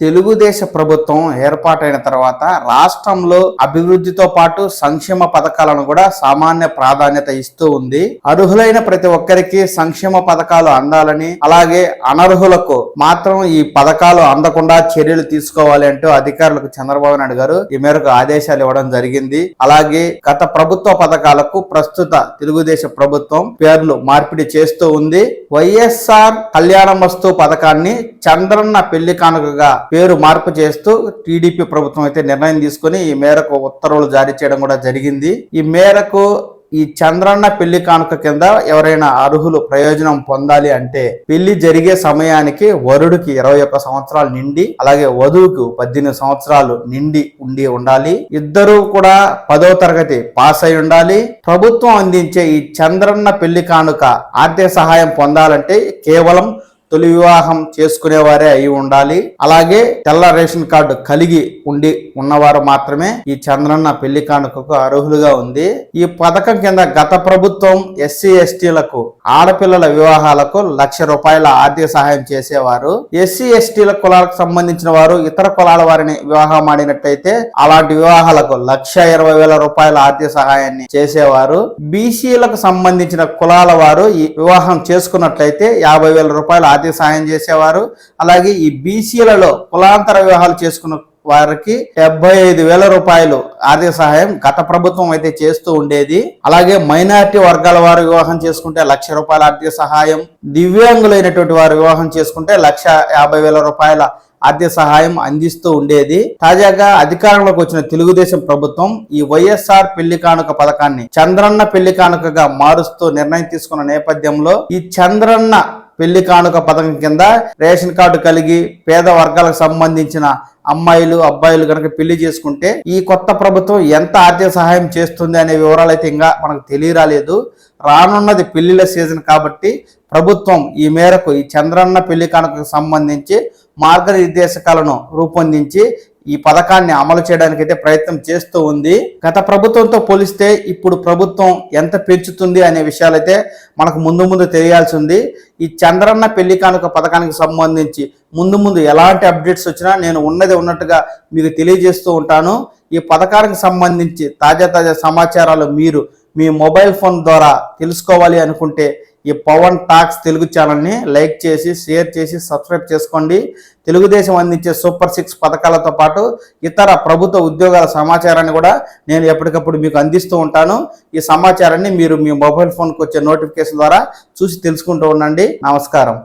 తెలుగుదేశ ప్రభుత్వం ఏర్పాటైన తర్వాత రాష్ట్రంలో అభివృద్ధితో పాటు సంక్షేమ పథకాలను కూడా సామాన్య ప్రాధాన్యత ఇస్తూ ఉంది. అర్హులైన ప్రతి ఒక్కరికి సంక్షేమ పథకాలు అందాలని అలాగే అనర్హులకు మాత్రం ఈ పథకాలు అందకుండా చర్యలు తీసుకోవాలి అంటూ అధికారులకు చంద్రబాబు నాయుడు గారు ఈ మేరకు ఆదేశాలు ఇవ్వడం జరిగింది. అలాగే గత ప్రభుత్వ పథకాలకు ప్రస్తుత తెలుగుదేశ ప్రభుత్వం పేర్లు మార్పిడి చేస్తూ ఉంది. వైఎస్ఆర్ కళ్యాణ వస్తు పథకాన్ని చంద్రన్న పెళ్ళి కానుకగా పేరు మార్పు చేస్తూ టీడీపీ ప్రభుత్వం అయితే నిర్ణయం తీసుకుని ఈ మేరకు ఉత్తర్వులు జారీ చేయడం కూడా జరిగింది. ఈ మేరకు ఈ చంద్రన్న పెళ్ళి కానుక కింద ఎవరైనా అర్హులు ప్రయోజనం పొందాలి అంటే పెళ్ళి జరిగే సమయానికి వరుడికి ఇరవై ఒక్క సంవత్సరాలు నిండి అలాగే వధువుకు పద్దెనిమిది సంవత్సరాలు నిండి ఉండి ఉండాలి. ఇద్దరు కూడా పదో తరగతి పాస్ అయి ఉండాలి. ప్రభుత్వం అందించే ఈ చంద్రన్న పెళ్ళి కానుక ఆర్థిక సహాయం పొందాలంటే కేవలం తొలి వివాహం చేసుకునేవారే అయి ఉండాలి. అలాగే తెల్ల రేషన్ కార్డు కలిగి ఉండి ఉన్నవారు మాత్రమే ఈ చంద్రన్న పెళ్ళి కానుకకు అర్హులుగా ఉంది. ఈ పథకం కింద గత ప్రభుత్వం ఎస్సీ ఎస్టీలకు ఆడపిల్లల వివాహాలకు లక్ష రూపాయల ఆర్థిక సహాయం చేసేవారు. ఎస్సీ ఎస్టీల కులాలకు సంబంధించిన వారు ఇతర కులాల వారిని వివాహం ఆడినట్టయితే అలాంటి వివాహాలకు లక్ష ఇరవై వేల రూపాయల ఆర్థిక సహాయాన్ని చేసేవారు. బీసీలకు సంబంధించిన కులాల వారు ఈ వివాహం చేసుకున్నట్లయితే యాభై వేల రూపాయల ఆర్థిక సహాయం చేసేవారు. అలాగే ఈ బీసీలలో కులాంతర వివాహాలు చేసుకున్న వారికి డెబ్బై ఐదు వేల రూపాయలు ఆర్థిక సహాయం గత ప్రభుత్వం అయితే చేస్తూ ఉండేది. అలాగే మైనారిటీ వర్గాల వారు వివాహం చేసుకుంటే లక్ష రూపాయల ఆర్థిక సహాయం దివ్యాంగులైనటువంటి వారు వివాహం చేసుకుంటే లక్ష యాభై వేల రూపాయల ఆర్థిక సహాయం అందిస్తూ ఉండేది. తాజాగా అధికారంలోకి వచ్చిన తెలుగుదేశం ప్రభుత్వం ఈ వైఎస్ఆర్ పెళ్ళి కానుక పథకాన్ని చంద్రన్న పెళ్ళి కానుకగా మారుస్తూ నిర్ణయం తీసుకున్న నేపథ్యంలో ఈ చంద్రన్న పెళ్ళి కానుక పథకం కింద రేషన్ కార్డు కలిగి పేద వర్గాలకు సంబంధించిన అమ్మాయిలు అబ్బాయిలు కనుక పెళ్ళి చేసుకుంటే ఈ కొత్త ప్రభుత్వం ఎంత ఆర్థిక సహాయం చేస్తుంది అనే వివరాలు అయితే ఇంకా మనకు తెలియరాలేదు. రానున్నది పెళ్ళిళ్ళ సీజన్ కాబట్టి ప్రభుత్వం ఈ మేరకు ఈ చంద్రన్న పెళ్ళి కానుకకు సంబంధించి మార్గనిర్దేశకాలను రూపొందించి ఈ పథకాన్ని అమలు చేయడానికి అయితే ప్రయత్నం చేస్తూ ఉంది. గత ప్రభుత్వంతో పోలిస్తే ఇప్పుడు ప్రభుత్వం ఎంత పెంచుతుంది అనే విషయాలైతే మనకు ముందు ముందు తెలియాల్సి ఉంది. ఈ చంద్రన్న పెళ్ళి కానుక పథకానికి సంబంధించి ముందు ముందు ఎలాంటి అప్డేట్స్ వచ్చినా నేను ఉన్నది ఉన్నట్టుగా మీకు తెలియజేస్తూ ఉంటాను. ఈ పథకానికి సంబంధించి తాజా తాజా సమాచారాలు మీరు మీ మొబైల్ ఫోన్ ద్వారా తెలుసుకోవాలి అనుకుంటే ఈ పవన్ టాక్స్ తెలుగు ఛానల్ని లైక్ చేసి షేర్ చేసి సబ్స్క్రైబ్ చేసుకోండి. తెలుగుదేశం అందించే సూపర్ సిక్స్ పథకాలతో పాటు ఇతర ప్రభుత్వ ఉద్యోగాల సమాచారాన్ని కూడా నేను ఎప్పటికప్పుడు మీకు అందిస్తూ ఉంటాను. ఈ సమాచారాన్ని మీరు మీ మొబైల్ ఫోన్కి వచ్చే నోటిఫికేషన్ ద్వారా చూసి తెలుసుకుంటూ ఉండండి. నమస్కారం.